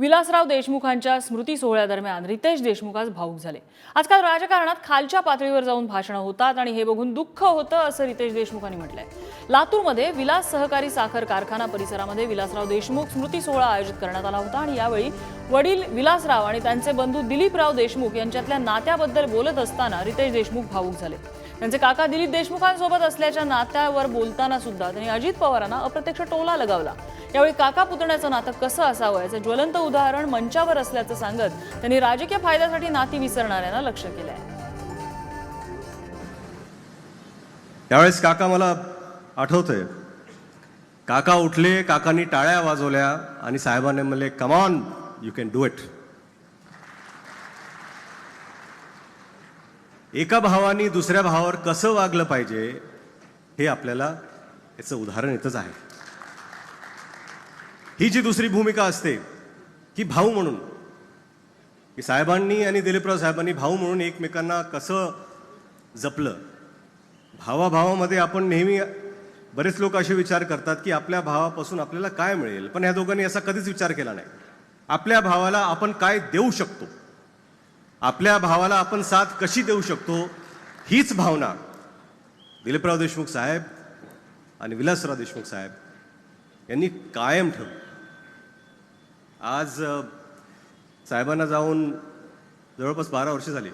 विलासराव देशमुखांच्या स्मृती सोहळ्यादरम्यान रितेश देशमुख आज भाऊक झाले. आजकाल राजकारणात खालच्या पातळीवर जाऊन भाषणं होतात आणि हे बघून दुःख होतं असं रितेश देशमुखांनी म्हटलंय. लातूरमध्ये विलास सहकारी साखर कारखाना परिसरामध्ये विलासराव देशमुख स्मृती सोहळा आयोजित करण्यात आला होता आणि यावेळी वडील विलासराव आणि त्यांचे बंधू दिलीपराव देशमुख यांच्यातल्या नात्याबद्दल बोलत असताना रितेश देशमुख भाऊक झाले. त्यांचे काका दिलीप देशमुखांसोबत असल्याच्या नात्यावर बोलताना सुद्धा त्यांनी अजित पवारांना अप्रत्यक्ष टोला लगावला. यावेळी काका पुतण्याचं नातं कसं असावं याचं ज्वलंत उदाहरण मंचावर असल्याचं सांगत त्यांनी राजकीय फायद्यासाठी नाती विसरणाऱ्यांना लक्ष केलंय. त्यावेळेस काका मला आठवतंय. काका उठले काकांनी टाळ्या वाजवल्या आणि साहेबांनी म्हणले come on you can do it एका भावानी दुसऱ्या भावावर कसं वागलं पाहिजे हे आपल्याला याचं उदाहरण येतच आहे. ही जी दुसरी भूमिका असते की भाऊ म्हणून. की साहेबांनी आणि दिलीपराव साहेबांनी भाऊ म्हणून एकमेकांना कसं जपलं? भावाभावामध्ये आपण नेहमी बरेच लोक असे विचार करतात की आपल्या भावापासून आपल्याला काय मिळेल? पण ह्या दोघांनी असा कधीच विचार केला नाही. आपल्या भावाला आपण काय देऊ शकतो? आपल्या भावाला आपण साथ कशी देऊ शकतो हीच भावना दिलीपराव देशमुख साहेब आणि विलासराव देशमुख साहेब यांनी कायम ठेवली. आज साहेबांना जाऊन जवळपास बारा वर्ष झाली.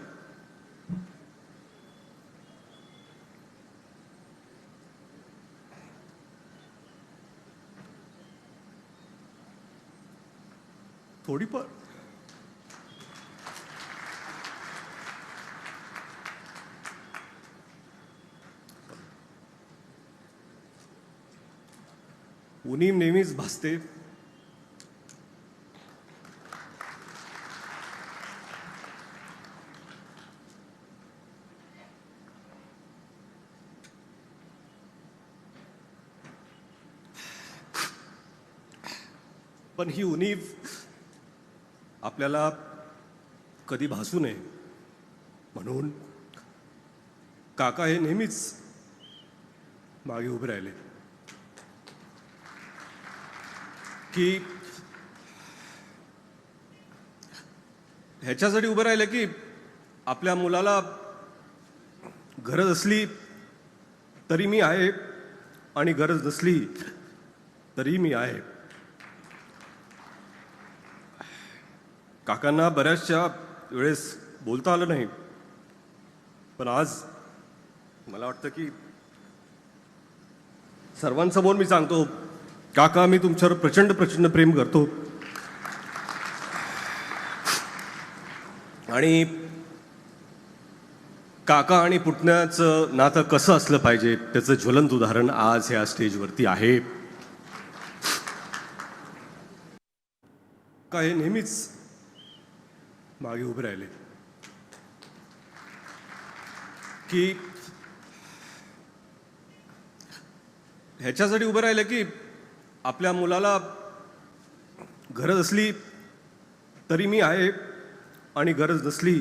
थोडी पण उनीम नेहमीच भासते. पण ही उणीव आपल्याला कधी भासू नये म्हणून काका हे नेहमीच मागे उभे राहिले. की ह्याच्यासाठी उभं राहिलं की आपल्या मुलाला गरज असली तरी मी आहे आणि गरज नसली तरी मी आहे. काकांना बऱ्याचशा वेळेस बोलता आलं नाही. पण आज मला वाटतं की सर्वांसमोर मी सांगतो काका मी तुमच्यावर प्रचंड प्रचंड प्रेम करतो. आणि काका आणि पुतण्याचं नातं कसं असलं पाहिजे त्याचं ज्वलंत उदाहरण आज ह्या स्टेजवरती आहे. का हे नेहमीच मागे उभे राहिले. की ह्याच्यासाठी उभं राहिलं की आपल्या मुलाला गरज असली तरी मी आहे आणि गरज नसली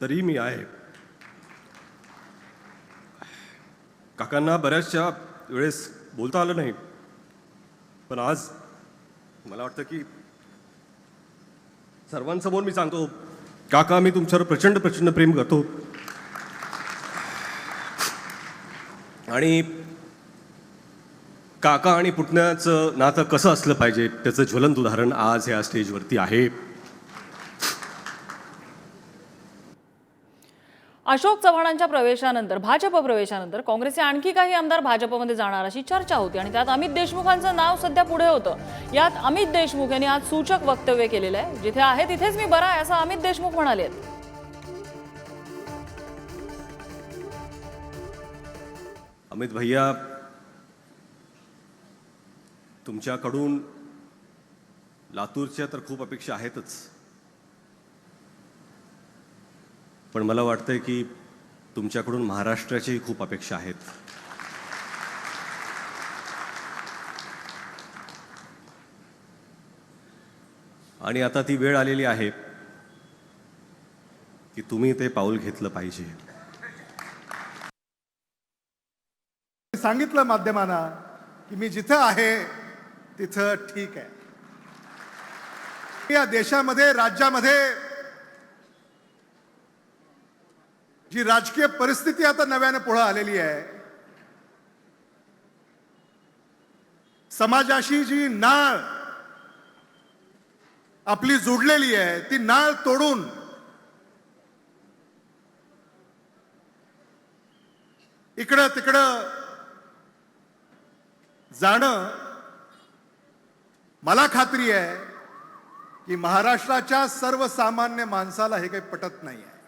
तरी मी आहे. काकांना बऱ्याचशा वेळेस बोलता आलं नाही. पण आज मला वाटतं की सर्वांसमोर मी सांगतो काका मी तुमच्यावर प्रचंड प्रचंड प्रेम करतो. आणि काका आणि पुतण्याचं नातं कसं असलं पाहिजे? त्याचं ज्वलंत उदाहरण आज ह्या स्टेजवरती आहे. अशोक चव्हाणांच्या प्रवेशानंतर भाजप प्रवेशानंतर काँग्रेसचे आणखी काही आमदार भाजपमध्ये जाणार अशी चर्चा होती आणि त्यात अमित देशमुखांचं नाव सध्या पुढे होतं. यात अमित देशमुख यांनी आज सूचक वक्तव्य केलेलं आहे. जिथे आहे तिथेच मी बरा आहे असं अमित देशमुख म्हणाले अमित भैया तुमच्याकडून लातूरच्या तर खूप अपेक्षा आहेतच. पण मला वाटतंय की तुमच्याकडून महाराष्ट्राच्याही खूप अपेक्षा आहेत. आणि आता ती वेळ आलेली आहे की तुम्ही ते पाऊल घेतलं पाहिजे. सांगितलं माध्यमांना की मी जिथं आहे तिथं ठीक आहे. या देशामध्ये राज्यामध्ये जी राजकीय परिस्थिती आता नव्याने पुढे आलेली आहे समाजाशी जी नाळ आपली जोडलेली आहे ती नाळ तोडून इकडं तिकडं जाणं मला खात्री आहे की महाराष्ट्राच्या सर्वसामान्य माणसाला हे काही पटत नाही आहे